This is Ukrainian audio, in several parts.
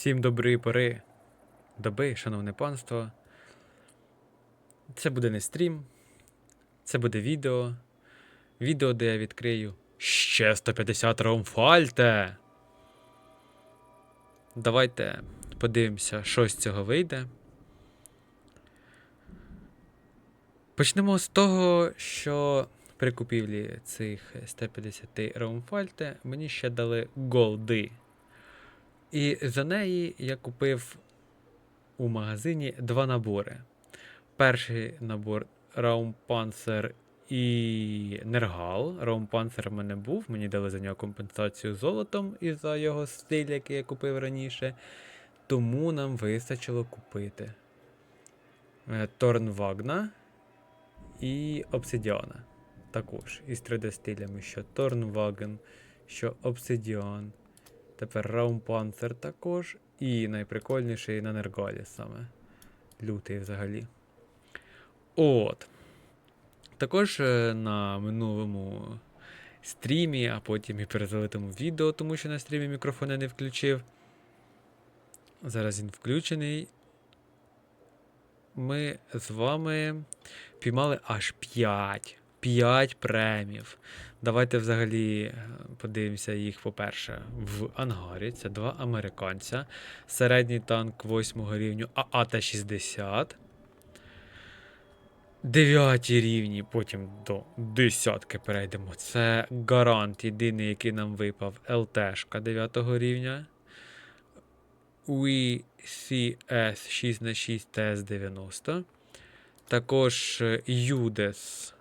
Всім доброї пори, доби, шановне панство. Це буде не стрім, це буде відео. Відео, де я відкрию ще 150 раумфальте. Давайте подивимося, що з цього вийде. Почнемо з того, що при купівлі цих 150 раумфальте мені ще дали голди. І за неї я купив у магазині два набори. Перший набор Раумпанцер і Нергал. Раумпанцер в мене був, мені дали за нього компенсацію золотом і за його стиль, який я купив раніше. Тому нам вистачило купити е, Торнвагна і Обсидіана. Також із 3D стилями, що Торнваген, що Обсидіан. Тепер Раумпанцер також. І найприкольніший на Нергалі саме. Лютий взагалі. От. Також е, на минулому стрімі, а потім і перезалитому відео, тому що на стрімі мікрофон я не включив. Зараз він включений. Ми з вами піймали аж 5. 5 премів. Давайте взагалі е, подивимося їх, по-перше, в ангарі. Це два американця. Середній танк 8 рівню ААТ-60. Дев'яті рівні, потім до десятки перейдемо. Це гарант, єдиний, який нам випав. ЛТшка 9 рівня. UCS 6 на 6 ТС-90. Також е, Юдес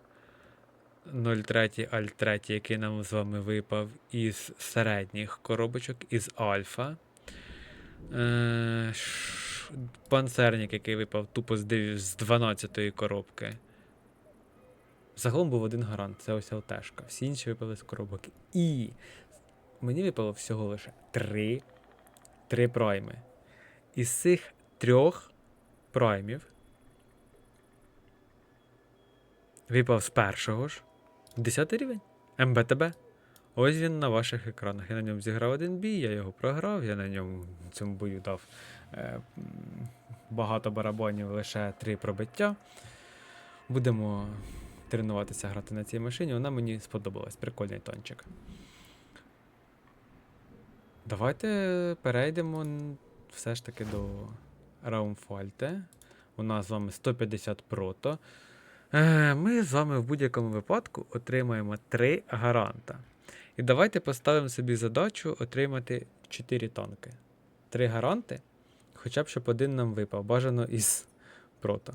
03 Аль 3, який нам з вами випав із середніх коробочок, із Альфа. Е, Панцерник, який випав тупо з 12-ї коробки. Загалом був один гарант, це ось ЛТшка. Всі інші випали з коробок. І мені випало всього лише три, три прайми. Із цих трьох праймів випав з першого ж. 10 рівень. МБТБ. Ось він на ваших екранах. Я на ньому зіграв один бій, я його програв, я на ньому цьому бою дав е, багато барабанів, лише три пробиття. Будемо тренуватися грати на цій машині. Вона мені сподобалась. Прикольний тончик. Давайте перейдемо все ж таки до Раумфальте. У нас з вами 150 прото. Е, Ми з вами в будь-якому випадку отримаємо 3 гаранта. І давайте поставимо собі задачу отримати 4 танки. 3 гаранти, хоча б щоб один нам випав. Бажано із прото.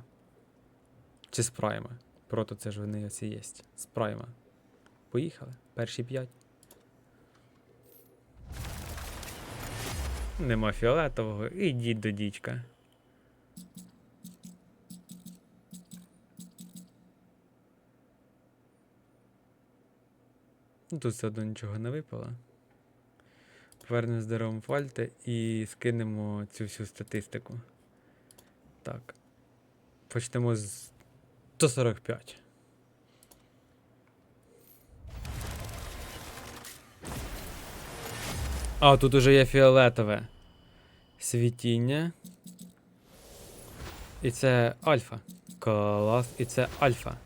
Чи з прайма. Прото це ж вони оці є. З прайма. Поїхали. Перші 5. Нема фіолетового. Ідіть до дідька. Ну, тут все одно нічого не випало. Повернемось до Раумфальте і скинемо цю всю статистику. Так. Почнемо з 145. А, тут уже є фіолетове світіння. І це альфа. Клас. І це альфа.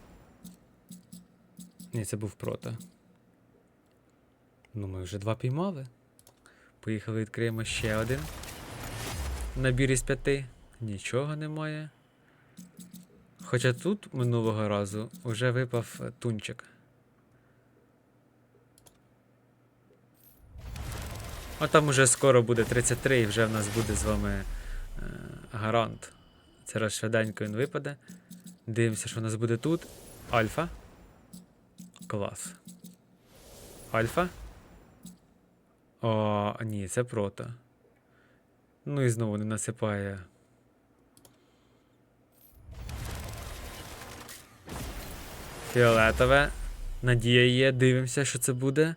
Ні, це був прото. Ну, ми вже два піймали. Поїхали, відкриємо ще один. Набір із п'яти. Нічого немає. Хоча тут минулого разу вже випав тунчик. А там уже скоро буде 33 і вже в нас буде з вами е, гарант. Це раз швиденько він випаде. Дивимося, що в нас буде тут. Альфа. Клас. Альфа. О, ні, це прото. Ну і знову не насипає. Фіолетове. Надія є, дивимося, що це буде.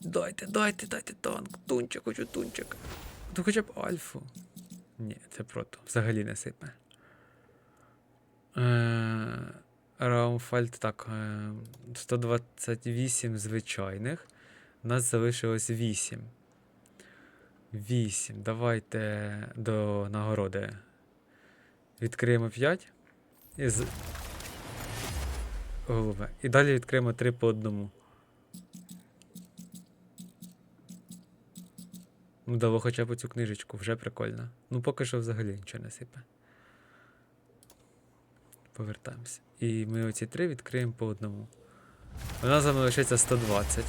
Дайте, дайте, дайте танк. Тунчик, хочу тунчик. Ну хоча б альфу. Ні, це прото. Взагалі не сипе. Е, Раумфальд, так. Е, 128 звичайних. У нас залишилось 8. 8. Давайте до нагороди. Відкриємо 5. І з... Голубе. І далі відкриємо 3 по одному. Ну, дало хоча б цю книжечку, вже прикольно. Ну, поки що взагалі нічого не сипе. Повертаємося. І ми оці три відкриємо по одному. У нас з вами лишиться 120.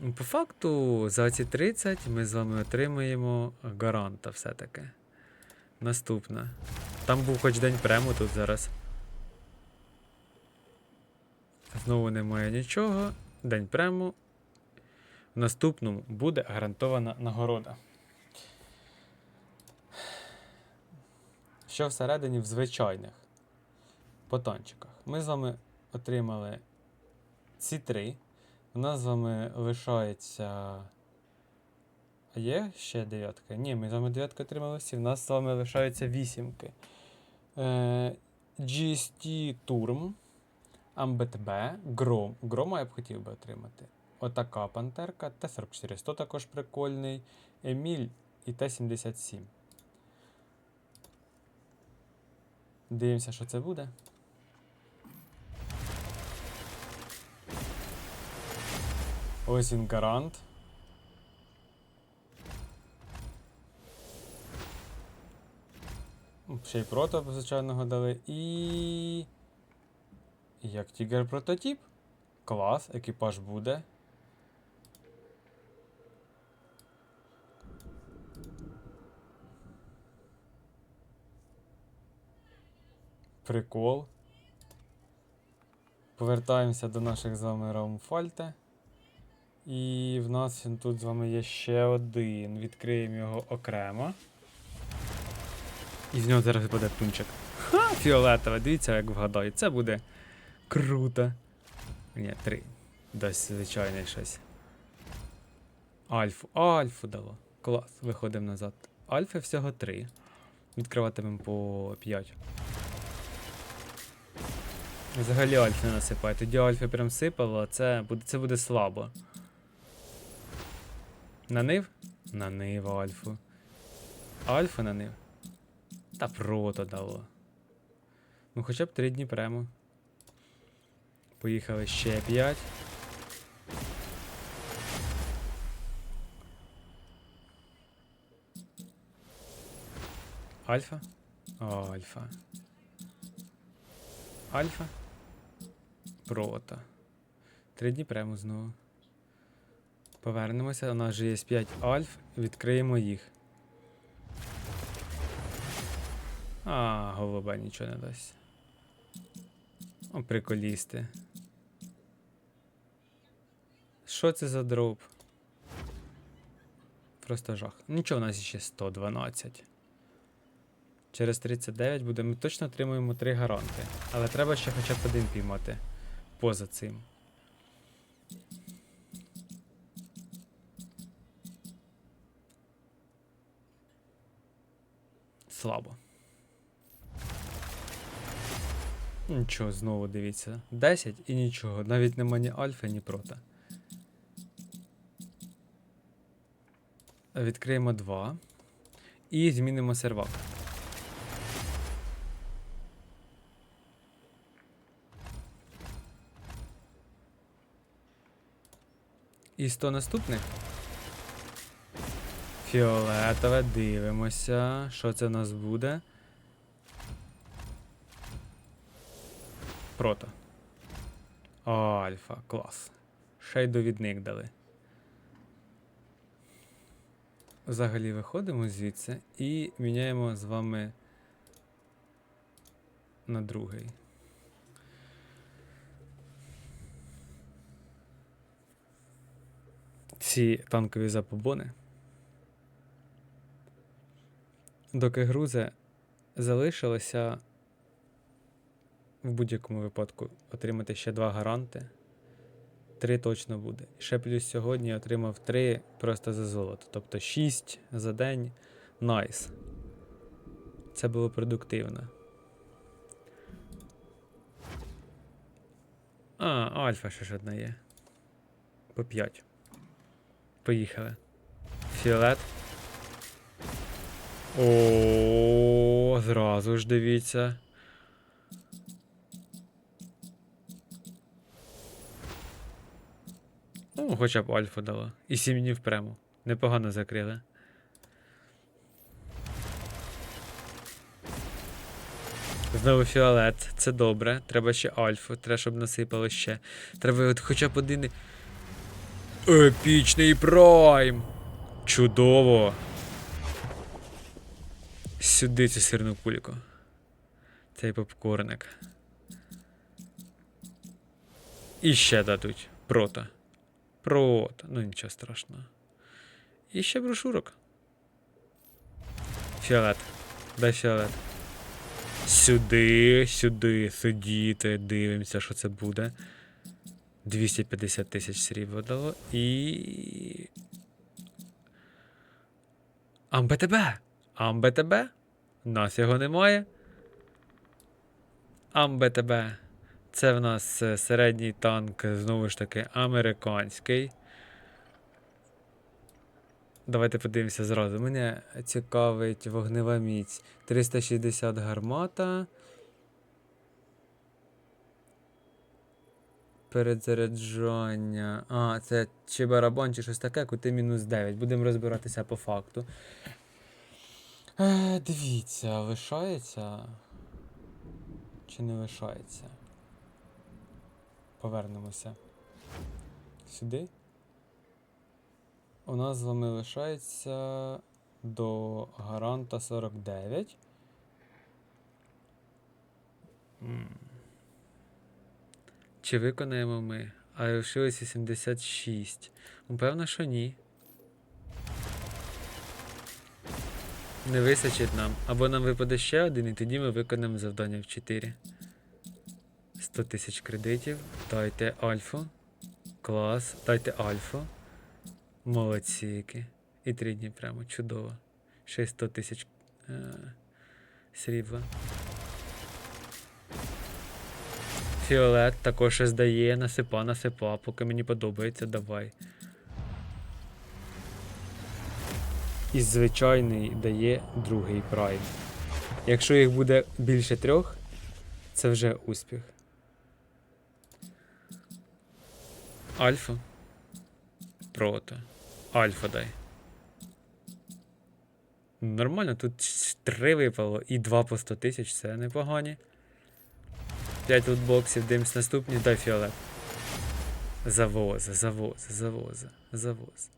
По факту, за ці 30 ми з вами отримаємо гаранта все-таки. Наступне. Там був хоч день прему тут зараз. Знову немає нічого. День прему. В наступному буде гарантована нагорода. Що всередині в звичайних потончиках? Ми з вами отримали ці три. У нас з вами лишається. А є ще дев'ятка? Ні, ми з вами дев'ятку отримали всі. У нас з вами лишаються вісімки. Е, GST Turm, AmbetB, Grom. Грома я б хотів би отримати. Отака пантерка, Т-44. 100 також прикольний. Еміль і Т-77. Дивимося, що це буде. Ось він гарант. Ще й прото, звичайного дали. І Як Тігер прототип. Клас, екіпаж буде. Прикол. Повертаємося до наших з вами Раумфальте. І в нас він тут з вами є ще один. Відкриємо його окремо. І з нього зараз буде тунчик. Ха, фіолетове, дивіться, як вгадаю. Це буде круто. Ні, три. Дасть звичайне щось. Альфу. Альфу дало. Клас. Виходимо назад. Альфи всього три. Відкриватимемо по 5. Взагалі альф не насипає. Тоді альфи прям сипало, це буде, це буде слабо. Нанив? Нанив альфу. Альфа нанив? Та прото дало. Ну хоча б 3 дні прямо. Поїхали ще 5. Альфа? Альфа. Альфа. Прото. Три дні прямо знову. Повернемося, у нас вже є 5 альф, відкриємо їх. А, голуба нічого не дасть. О, приколісти. Що це за дроп? Просто жах. Нічого, у нас ще 112. Через 39 буде. Ми точно отримуємо 3 гаранти. Але треба ще хоча б один піймати поза цим. Слабо. Нічого, знову дивіться. 10 і нічого. Навіть нема ні альфа, ні прота. Відкриємо 2. І змінимо сервак. І 100 наступних. Фіолетове, дивимося, що це в нас буде. Прото. Альфа, клас. Ще й довідник дали. Взагалі виходимо звідси і міняємо з вами на другий. Ці танкові запобони. Доки грузе залишилося в будь-якому випадку отримати ще два гаранти. Три точно буде. Ще плюс сьогодні отримав три просто за золото. Тобто 6 за день. Найс. Це було продуктивно. А, альфа ще ж одна є. По 5. Поїхали. Фіолет. О, зразу ж дивіться. Ну, хоча б альфа дала. І сім днів. Непогано закрили. Знову фіолет, це добре. Треба ще альфу, треба, щоб насипало ще. Треба от хоча б один. Епічний прайм! Чудово! Сюди цю сирну кульку. Цей попкорник. І ще дадуть. Прото. Прото. Ну нічого страшного. І ще брошурок. Фіолет. Дай фіолет. Сюди, сюди, сидіти, дивимося, що це буде. 250 тисяч срібла дало і. АМБТБ! АМБТБ? Нас його немає. АМБТБ. Це в нас е, середній танк, знову ж таки, американський. Давайте подивимося зразу. Мене цікавить вогнева міць. 360 гармата. Перезаряджання. А, це чи барабан, чи щось таке, кути мінус 9. Будемо розбиратися по факту. Е, дивіться, лишається. Чи не лишається? Повернемося. Сюди. У нас з вами лишається до гаранта 49. Чи виконаємо ми? А лишилося 76. Ну, Певно, що ні. Не вистачить нам. Або нам випаде ще один, і тоді ми виконаємо завдання в 4. 100 тисяч кредитів. Дайте альфу. Клас. Дайте альфу. Молодці які. І 3 дні прямо. Чудово. Ще 100 тисяч е- срібла. Фіолет також щось дає, насипа, насипа, поки мені подобається, давай. І звичайний дає другий прайм. Якщо їх буде більше трьох, це вже успіх. Альфа. Прото. Альфа дай. Нормально, тут 3 випало і 2 по 100 тисяч, це непогані. 5 лутбоксів, дивимось наступні, дай фіолет. Завоз, завоз, завоз, завоз.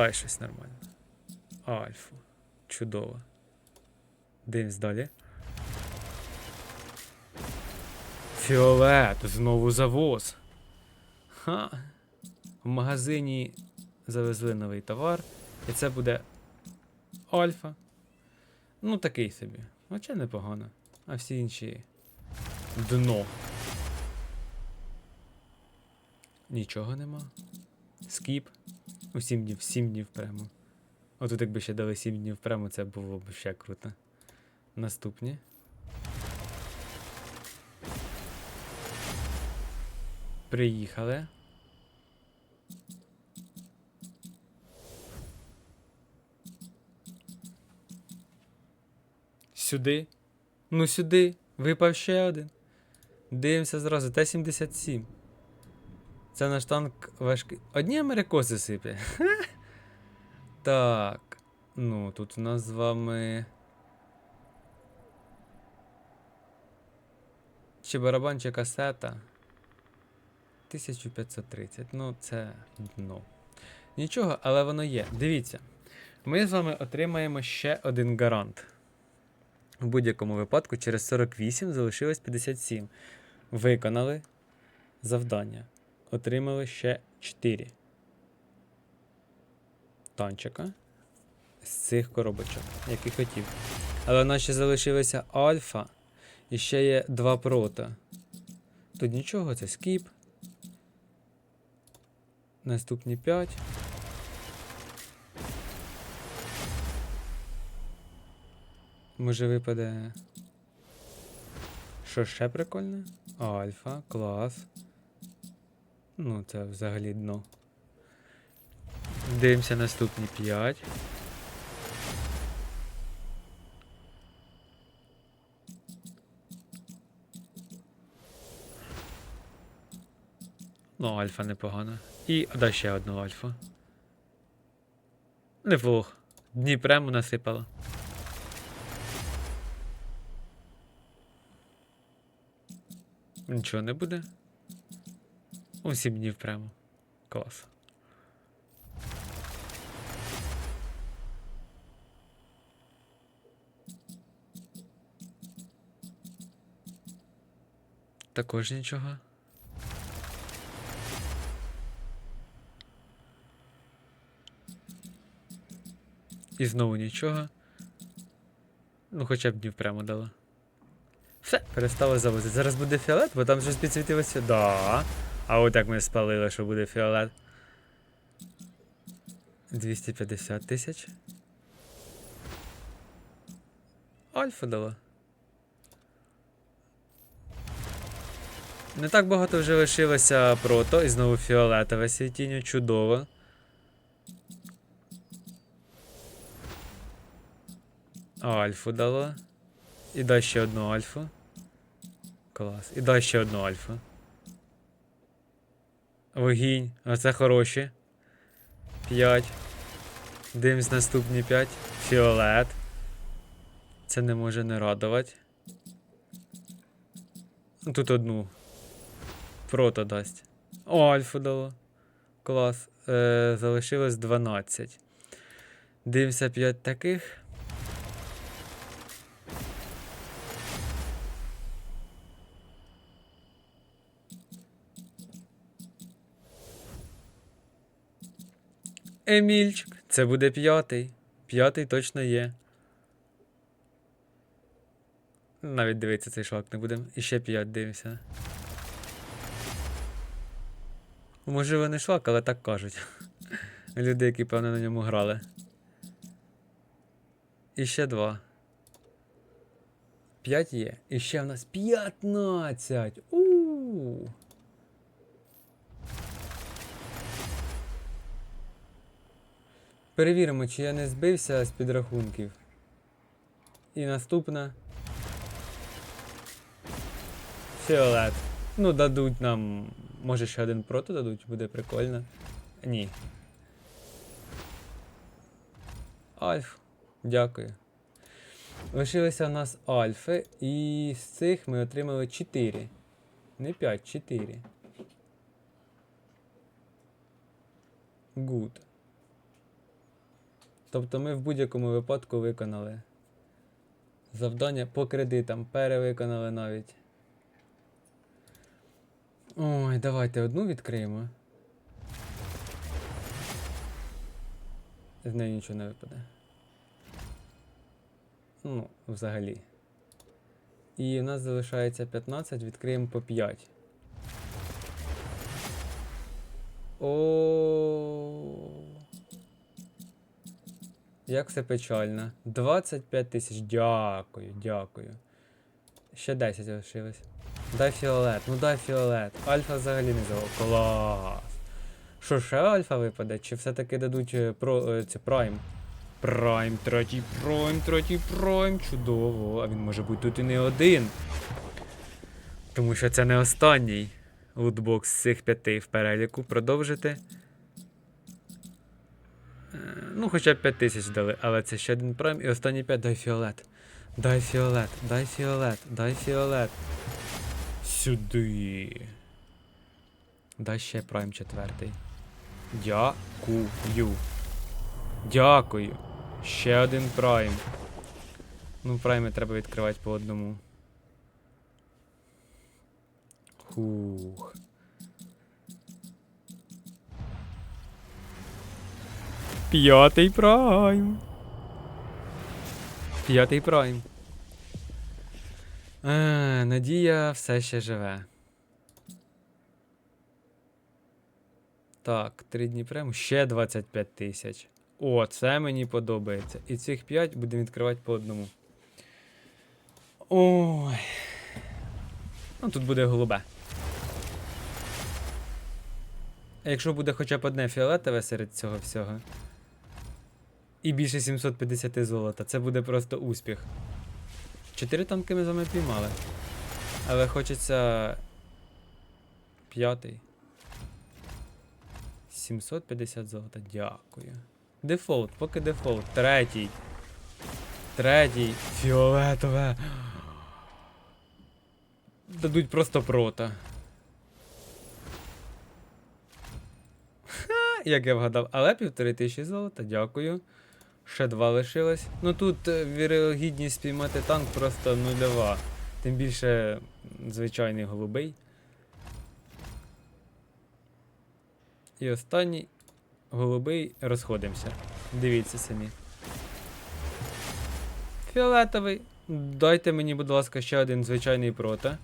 Дай щось нормально. Альфа. Чудово. Дивимось далі. Фіолет, знову завоз. Ха. В магазині завезли новий товар. І це буде Альфа. Ну, такий собі. Хоча непогано. А всі інші дно. Нічого нема. Скіп. У 7 днів, 7 днів прямо. Отут якби ще дали 7 днів прямо, це було б ще круто. Наступні. Приїхали. Сюди. Ну сюди. Випав ще один. Дивимося зразу. Т-77. Це наш танк важкий. Одні америкоси сиплять. Так. Ну, тут у нас з вами. Чи барабан, чи касета. 1530. Ну, це дно. Нічого, але воно є. Дивіться. Ми з вами отримаємо ще один гарант. В будь-якому випадку через 48 залишилось 57. Виконали завдання. Отримали ще 4 танчика з цих коробочок, як і хотів. Але у нас ще залишилися альфа і ще є два прота. Тут нічого, це скіп. Наступні 5. Може випаде. Що ще прикольне? Альфа, клас. Ну, це взагалі дно. Дивимося наступні 5. Ну, альфа непогано. І да, ще одну альфу. Неплохо. Дніпрему насипало. Нічого не буде. У сім днів прямо. Клас. Також нічого. І знову нічого. Ну, хоча б днів прямо дало. Все, перестало завозити. Зараз буде фіолет, бо там щось підсвітилося. Да. А от як ми спалили, що буде фіолет. 250 тисяч. Альфа дала. Не так багато вже лишилося прото і знову фіолетове світіння. Чудово. Альфу дало. І дай ще одну альфу. Клас. І дай ще одну альфу. Вогінь. Оце хороші. 5. Дивимось наступні 5. Фіолет. Це не може не радувати. Тут одну. Прото дасть. О, альфу дало. Клас. Е, залишилось 12. Дивимося 5 таких. Емільчик, це буде п'ятий. П'ятий точно є. Навіть дивитися цей шлак не будемо. І ще п'ять дивимося. Можливо, не шлак, але так кажуть. Люди, які, певно, на ньому грали. І ще два. П'ять є. І ще в нас 15. У. Перевіримо, чи я не збився з підрахунків. І наступна. Фіолет. Ну, дадуть нам. Може ще один прото дадуть, буде прикольно. Ні. Альф. Дякую. Лишилися у нас альфи, і з цих ми отримали 4. Не 5, 4. Good. Тобто ми в будь-якому випадку виконали завдання по кредитам, перевиконали навіть. Ой, давайте одну відкриємо. З неї нічого не випаде. Ну, взагалі. І у нас залишається 15, відкриємо по 5. О. Як все печально. 25 тисяч. Дякую, дякую. Ще 10 залишилось. Дай фіолет, ну дай фіолет. Альфа взагалі не завод. Клас. Що, ще альфа випаде? Чи все-таки дадуть е, про, е, це прайм? Прайм, третій прайм, третій прайм. Чудово. А він може бути тут і не один. Тому що це не останній лутбокс з цих п'яти в переліку. Продовжити. Ну, хоча б 5 тисяч дали, але це ще один прайм і останні 5 дай фіолет. Дай фіолет, дай фіолет, дай фіолет. Сюди. Дай ще прайм четвертий. Дякую. Дякую. Ще один прайм. Ну, прайми треба відкривати по одному. Хух. П'ятий прайм. П'ятий прайм. А, надія все ще живе. Так, три дні прямо. Ще 25 тисяч. О, це мені подобається. І цих 5 будемо відкривати по одному. Ой. Ну, тут буде голубе. А якщо буде хоча б одне фіолетове серед цього всього. І більше 750 золота, це буде просто успіх. Чотири танки ми з вами піймали. Але хочеться. П'ятий. 750 золота, дякую. Дефолт, поки дефолт. Третій. Третій. Фіолетове. Дадуть просто прота. Ха, як я вгадав, але півтори тисячі золота, дякую. Ще два лишилось. Ну тут е, вірогідність спіймати танк просто нульова. Тим більше звичайний голубий. І останній голубий розходимося. Дивіться самі. Фіолетовий. Дайте мені, будь ласка, ще один звичайний прота.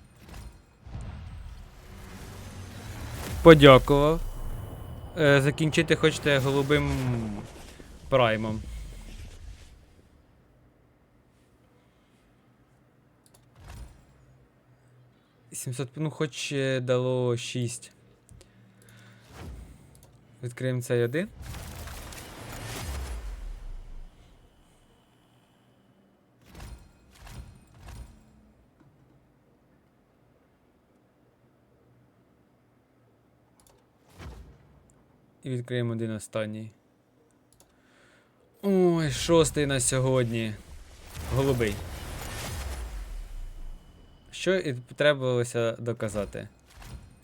Подякував. Е, закінчити хочете голубим праймом. Сімсот, ну хоч е, дало 6. Відкриємо цей один. І відкриємо один останній. Ой, шостий на сьогодні. Голубий. Що і требувалося доказати?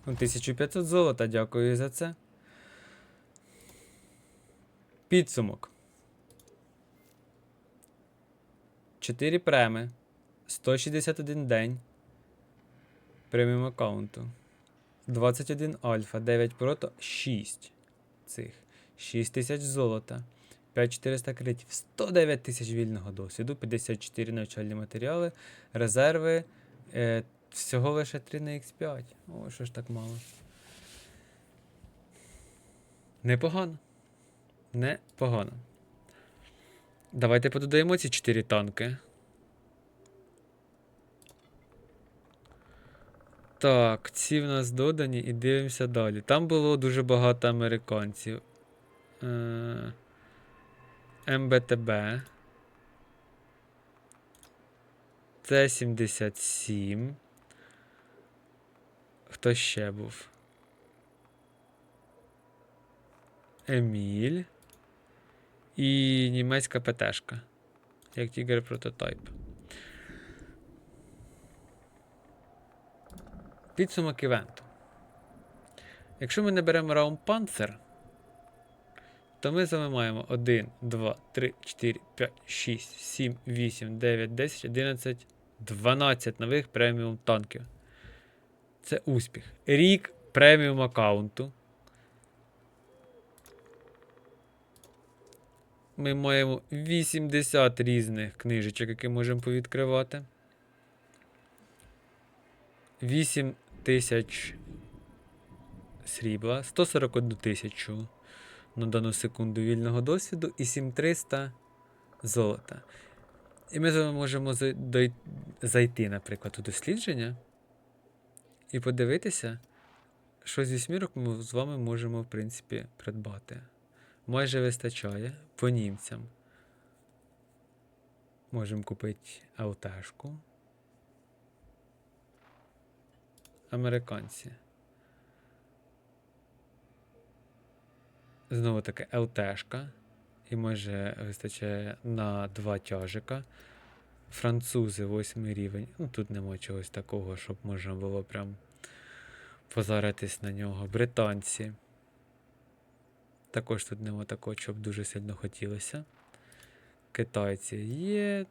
Ну, 1500 золота, дякую за це. Підсумок. 4 преми. 161 день. Преміум аккаунту. 21 альфа, 9 прото, 6 цих. 6 тисяч золота. 5400 кредитів, 109 тисяч вільного досвіду, 54 навчальні матеріали, резерви. Е, всього лише 3 на X5. О, що ж так мало. Непогано. Непогано. Давайте пододаємо ці 4 танки. Так, ці в нас додані і дивимося далі. Там було дуже багато американців. Е, МБТБ. Т-77. Хто ще був? Еміль. І німецька ПТшка. Як Тігер прототайп. Підсумок івенту. Якщо ми не беремо Раум Панцер, то ми з вами маємо 1, 2, 3, 4, 5, 6, 7, 8, 9, 10, 11, 12 нових преміум танків. Це успіх. Рік преміум аккаунту. Ми маємо 80 різних книжечок, які можемо повідкривати. 8 тисяч срібла, 141 тисячу на дану секунду вільного досвіду і 7300 золота. І ми з вами можемо зайти, наприклад, у дослідження і подивитися, що зі смірок ми з вами можемо, в принципі, придбати. Майже вистачає по німцям. Можемо купити ЛТшку. Американці. Знову таки ЛТшка. І може вистачає на два тяжика. Французи 8 рівень. Ну тут нема чогось такого, щоб можна було прям позаритись на нього. Британці. Також тут нема такого, щоб дуже сильно хотілося. Китайці є.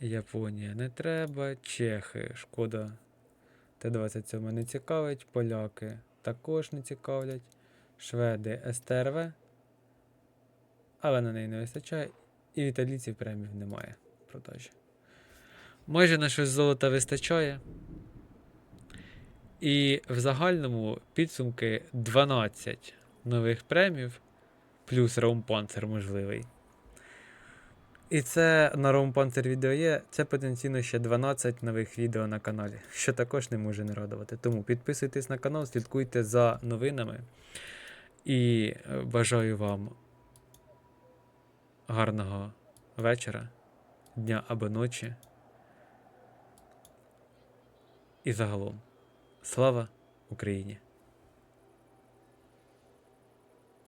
Японія не треба. Чехи, шкода. Т-27 не цікавить. Поляки також не цікавлять шведи СТРВ. але на неї не вистачає. І в італійців премів немає в продажі. Майже на щось золота вистачає. І в загальному підсумки 12 нових премів, плюс Раумпанцер можливий. І це на Раумпанцер відео є. Це потенційно ще 12 нових відео на каналі, що також не може не радувати. Тому підписуйтесь на канал, слідкуйте за новинами. І е, бажаю вам гарного вечора, дня або ночі. І загалом. Слава Україні!